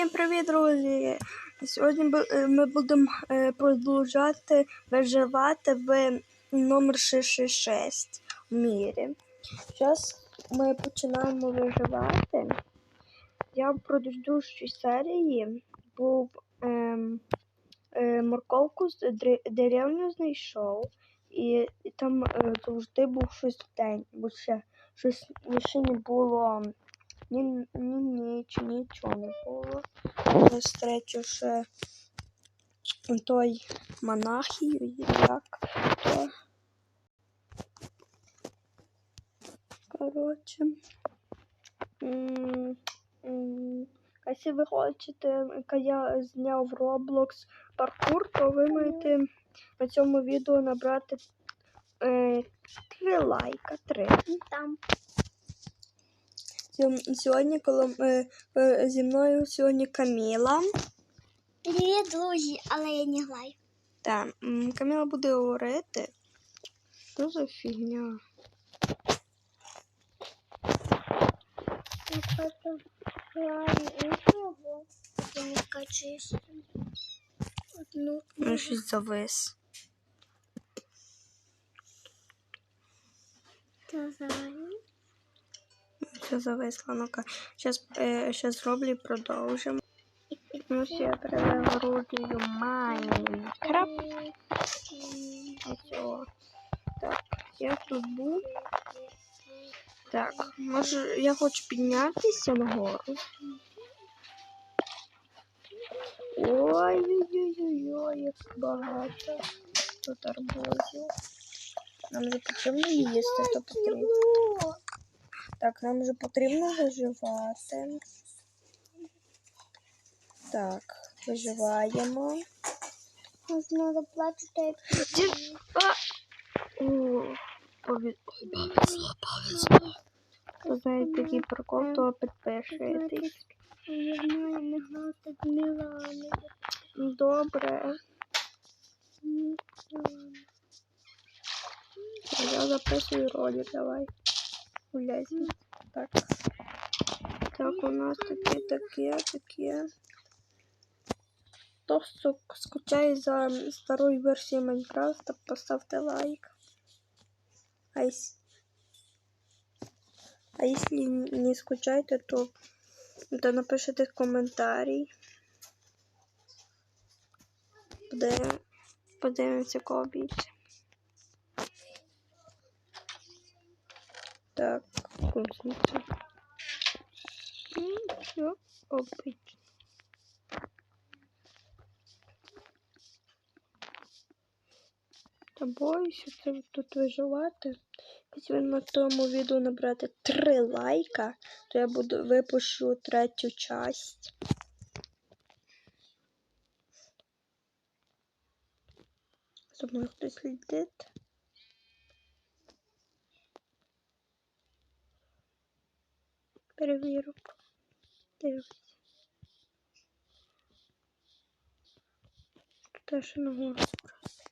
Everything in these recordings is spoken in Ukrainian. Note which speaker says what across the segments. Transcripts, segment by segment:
Speaker 1: Всім привіт, друзі! Сьогодні е, ми будемо е, продовжувати виживати в номер 666 в мірі. Зараз ми починаємо виживати. Я в предыдущій серії був ем, е, морковку з деревню знайшов, і, і там е, завжди був щось день, бо ще щось ще не було ні, ні ніч, нічого не було. Я зустрічу ще той монахію, як то. Коротше. Якщо ви хочете, я зняв Roblox паркур, то ви маєте на цьому відео набрати е, три лайка. Три.
Speaker 2: Там
Speaker 1: Сьогодні, коли е, е, зі мною сьогодні Каміла.
Speaker 2: привіт, друзі, але я не граю.
Speaker 1: Так, Каміла буде говорити. Що за фігня? Ну, щось завис.
Speaker 2: казаю.
Speaker 1: Все зависло. Ну-ка, зараз е, щас зроблю продовжимо. Ну, все, я перезагружую Майнкрафт. Ось. Так, я тут був. Так, може я хочу піднятися нагору. Ой-ой-ой-ой, як багато. Тут арбузів. Нам же потрібно їсти, то потрібно. Так, нам же потрібно виживати. Так, виживаємо.
Speaker 2: Ось треба плачути.
Speaker 1: Ді- А! О, пові- Ой, повезло, повезло. Хто знає такий прикол, то підпишитесь.
Speaker 2: Я знаю, не грати з Міланою.
Speaker 1: Добре. Я записую ролик, давай. Гуляйся. Так. Так, у нас таке, таке, таке. Хто ск- скучає за старою версією Майнкрафта, поставте лайк. А если, не скучаете, то, то напишите коментарі. Подивимося кого більше. Так, кузниця. Все обично. Та боюся це тут виживати. Якщо на тому відео набрати 3 лайка, то я буду випущу третю часть. За хтось слідить. Тут ще нагору збрати.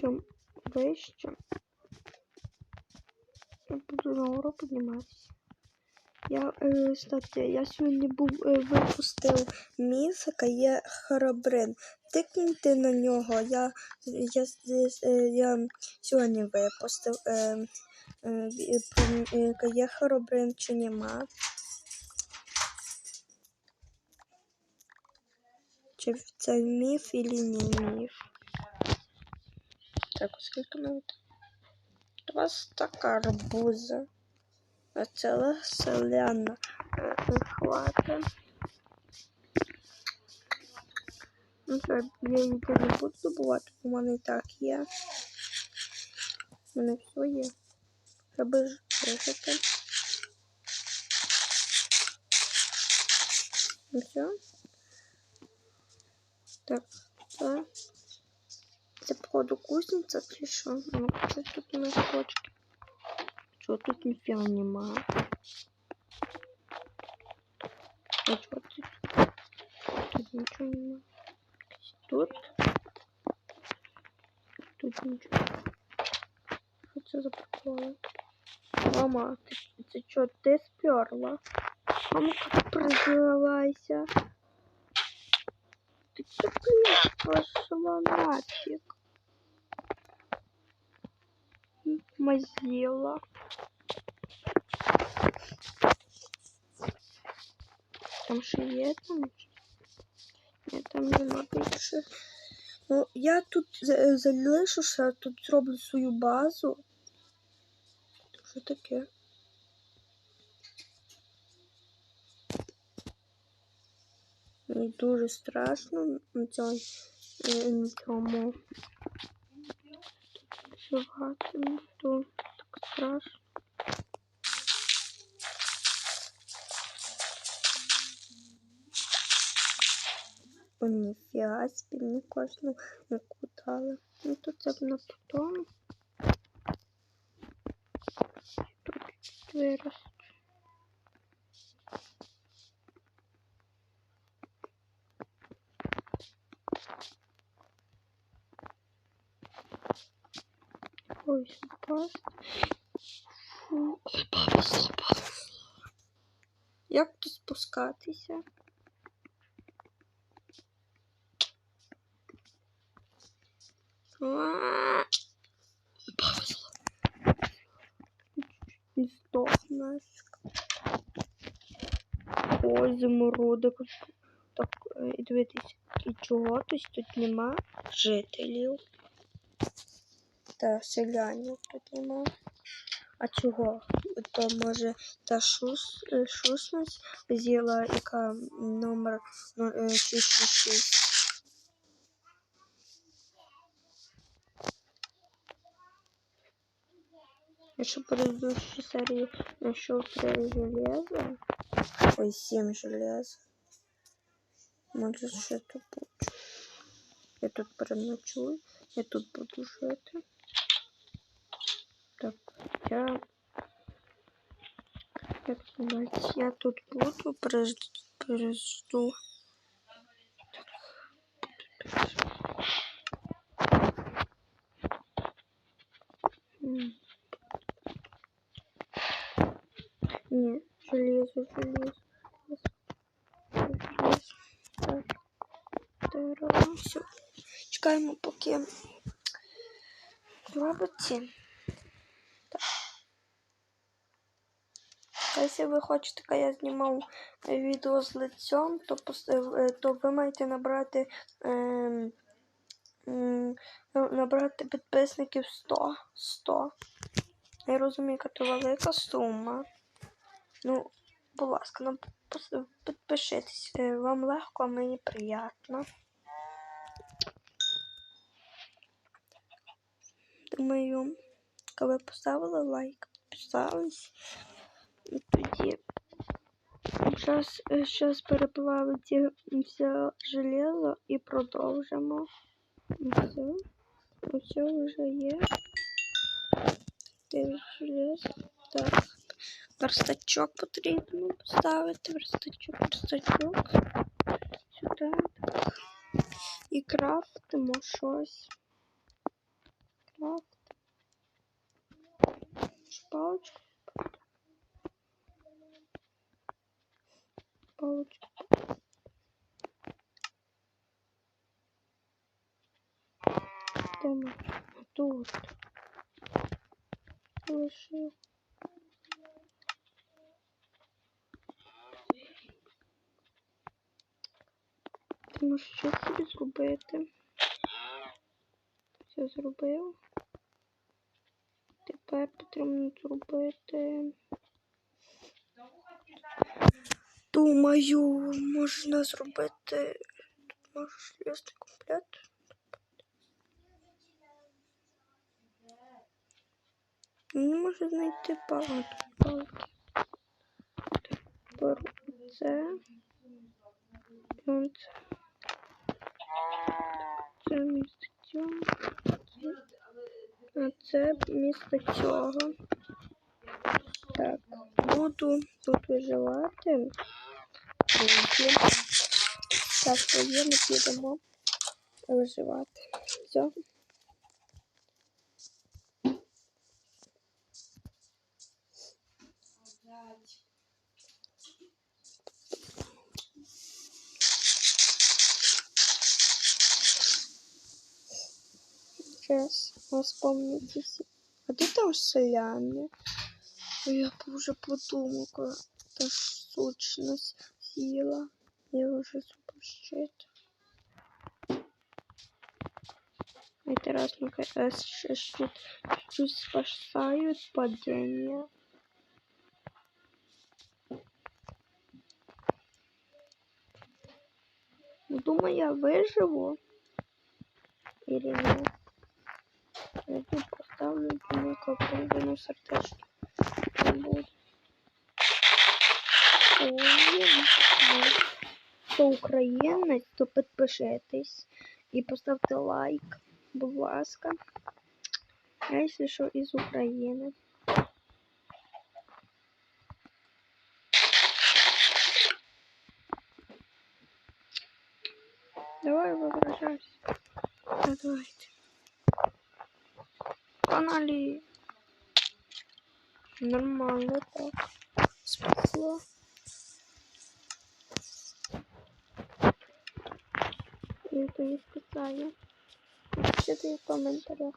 Speaker 1: Чим вище. Я буду нагору підніматися. Я, е, кстати, я сьогодні був е, випустив міфика, є Харабрин. Тикнути на нього. Я, я, я, я сьогодні випустив. Е, е, ві- е, є Харабрин чи нема. Чи це міф і не міф? Так, скільки минут? Два стака арбуза. А ціла селяна е, хвата. Ну що, я її не буду добувати, в мене і так є. У мене все є. Треба ж вижити. Ну все. Так, так. Це походу кузниця чи що? Ну, це тут у нас точки. Чого тут ніфіга нема? А чого тут? Тут нічого нема. Тут? Тут. Що це за приколи? Мама, ти, це що, ти сперла? Мамка, признавайся. Ты что, блин, пошла нафиг. Мазила. Там ще є там? Там нема більше. Ну, я тут за- залишуся, тут зроблю свою базу. Що таке? Мені дуже страшно на цьому, е, цьому вживати. Дуже так страшно. О, ніфіга собі, мені кожну яку дали. Ну, то це б на потом. Тут вирос. Ой, повезло. Як тут спускатися? Повезло. І здох нафіг. Ой, замородок. Так, е, і дивитись, і чого тут тут нема жителів. Та селянів тут нема. А чого? То може та шус, е, шусність з'їла, яка номер ну, е, 666. Я ще в предыдущей серии нашел три железа. Ой, семь желез. Може ще тут буде. Я тут переночую. Я тут буду жити. Так, я... Як сказати, я тут буду, пережду. пережду. М. Ні, железо, железо. Железо. Так. Все. Чекаємо, поки зробиться. Так. Якщо ви хочете, щоб я знімав е, відео з лицем, то, е, то ви маєте набрати, м, набрати підписників 100. 100. Я розумію, яка то велика сума. Ну, будь ласка, ну, пос- підпишитесь. Е, Вам легко, а мені приємно. Думаю, коли поставили лайк, підписались, і тоді зараз, зараз переплавити все железо і продовжимо. Все. Все вже є. Так. Верстачок потрібно поставити. Верстачок, верстачок. Сюди. І крафтимо щось. Крафт. Палочку. Палочку. Де ми? Тут. Лишив. Можеш щось собі зробити. Все зробив. Тепер потрібно зробити. Думаю, можна зробити. Тут може шлюзний комплект. Не можу знайти палки. палки. Беру це. Це. Це місто цього. А це місто цього. Так, буду тут виживати. Так, ми підемо виживати. Все. Сейчас вспомните все. А де там селяни? Ой, Я б вже подумала, коли та ж сущность сіла. Я вже запущити. Интересно, как чуть спасают падение. Ну, Думаю, я выживу. Или нет. Я тут поставлю как на сердечки. Хто українець, то підпишитесь і поставте лайк, будь ласка. Я, якщо що, із України. Давай виображайся. Давайте. Каналі. Нормально так. Спасло. Ніхто не спасає. Пишите в коментарях.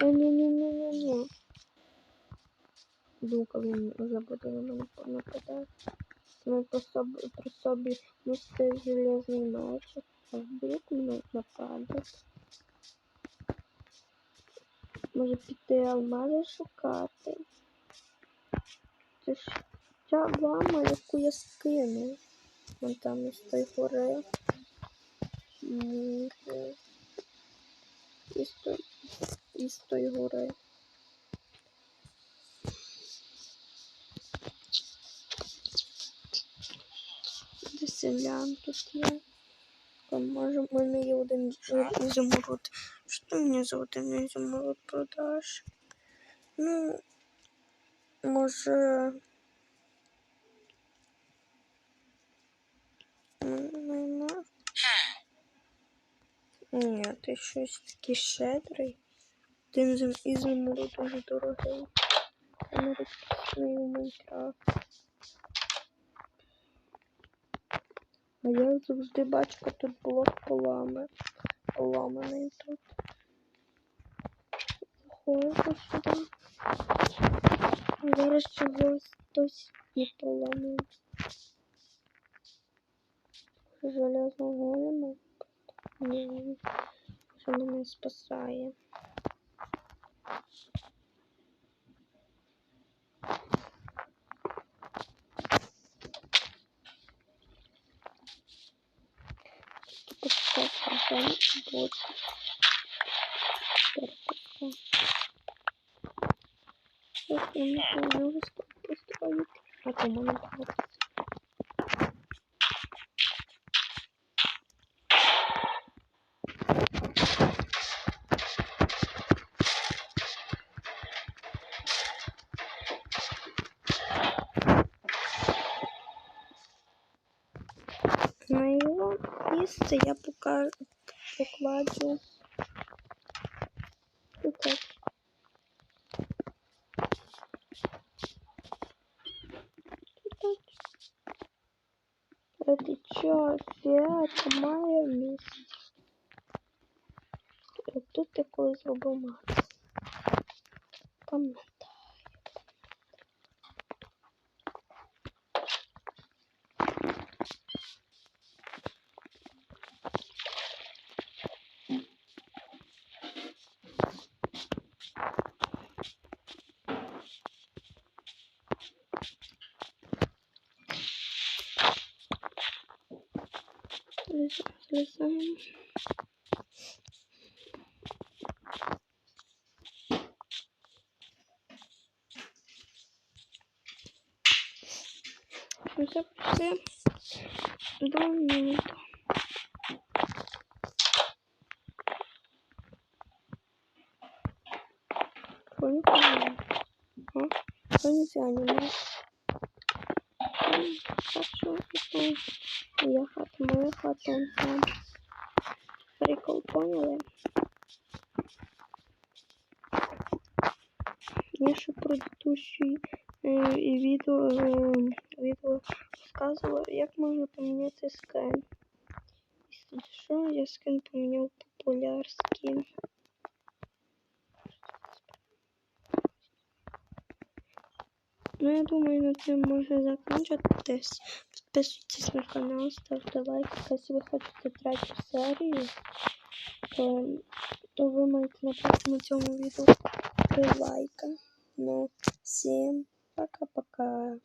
Speaker 1: Не-не-не-не-не-не. Думка він вже буде на мене нападати. Ми по собі, при собі нести железний меч, а вдруг мене нападать. Може піти алмази шукати. Це ж ця лама, яку я скинув. Вон там із той гори. Із той, із той гори. Селян тут є? Може в мене є один ізумруд. Що ти мені за один ізумруд продаш? Ну, може. Ну, Ні, ти щось такий щедрий. Один ізумруд дуже дорогий. Рідкісний Майнкрафт. А я завжди бачу, тут блок полами. Поламаний тут. Заходжу сюди. А зараз чогось хтось не поламав. Железного голема. Ні, що мене спасає. Почекай, там буде. Ось я не знаю, що построїти. А то мене буде. місце я покажу, покладу тут. Тут. Это чё, это моє місце. І тут я колись зробив Макс. Пам'ятаю. Злізаємо. Вже почти до минути. Що не понимаю? А? Що нельзя не Хочу, хочу. Я хата, моя хата, он там. Прикол, поняли? Я ще предыдущий э, і відео, э, відео сказувала, як можна поміняти скин. Якщо що, я скин поміняв популярські. Ну, я думаю, на цьому може закінчитись. Підписуйтесь на канал, ставьте лайк. Если вы хотите тратить серию, то, то можете маєте написати на цьому відео три лайка. Ну, всем пока-пока.